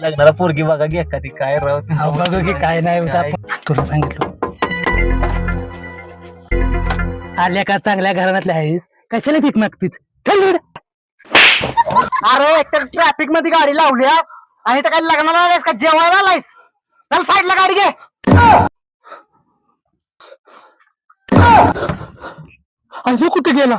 लग्नाला पोरगी बघा घे एखादी काय राव की काय नाही होत काय? आपण. तुला सांगितलं आल्या का चांगल्या घराण्यातल्या आहेस कशाला भीक मागतीच चल इकडं. अरे एकतर ट्रॅफिकमध्ये गाडी लावली. आणि तर काय लग्नाला आलायस का जेवायला आलायस चल साईडला गाडी घे अजून कुठे गेला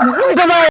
Ну, давай!